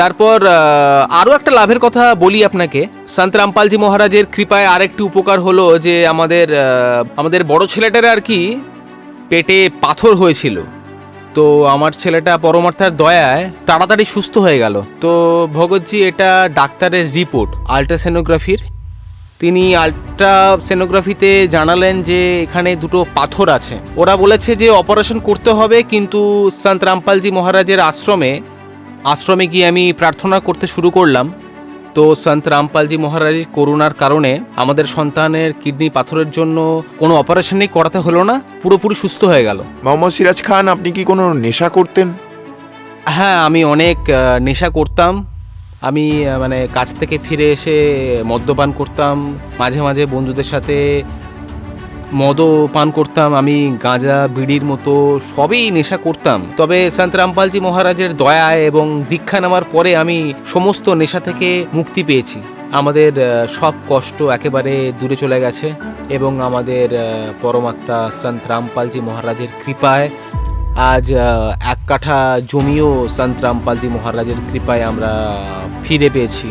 তারপর আরও একটা লাভের কথা বলি আপনাকে। সন্ত রামপালজি মহারাজের কৃপায় আরেকটি উপকার হলো যে আমাদের আমাদের বড় ছেলেটার আর কি পেটে পাথর হয়েছিল। তো আমার ছেলেটা পরমার্থার দয়ায় তাড়াতাড়ি সুস্থ হয়ে গেল। তো ভগৎজি, এটা ডাক্তারের রিপোর্ট, আল্ট্রাসেনোগ্রাফির। তিনি আল্ট্রাসেনোগ্রাফিতে জানালেন যে এখানে দুটো পাথর আছে। ওরা বলেছে যে অপারেশন করতে হবে, কিন্তু সন্ত রামপালজি মহারাজের আশ্রমে আশ্রমে গিয়ে আমি প্রার্থনা করতে শুরু করলাম। তো সন্ত রামপালজি মহারাজের করোনার কারণে আমাদের সন্তানের কিডনি পাথরের জন্য কোনো অপারেশনই করাতে হলো না পুরোপুরি সুস্থ হয়ে গেল। মোহাম্মদ সিরাজ খান আপনি কি কোনো নেশা করতেন? হ্যাঁ আমি অনেক নেশা করতাম। আমি মানে কাজ থেকে ফিরে এসে মদ্যপান করতাম। মাঝে মাঝে বন্ধুদের সাথে মদও পান করতাম, আমি গাঁজা, বিড়ির মতো সবই নেশা করতাম। তবে সন্ত রামপালজি মহারাজের দয়ায় এবং দীক্ষা নেওয়ার পরে আমি সমস্ত নেশা থেকে মুক্তি পেয়েছি। আমাদের সব কষ্ট একেবারে দূরে চলে গেছে এবং আমাদের পরমাত্মা সন্ত রামপালজি মহারাজের কৃপায় আজ এক কাঠা জমিও সন্ত রামপালজি মহারাজের কৃপায় আমরা ফিরে পেয়েছি।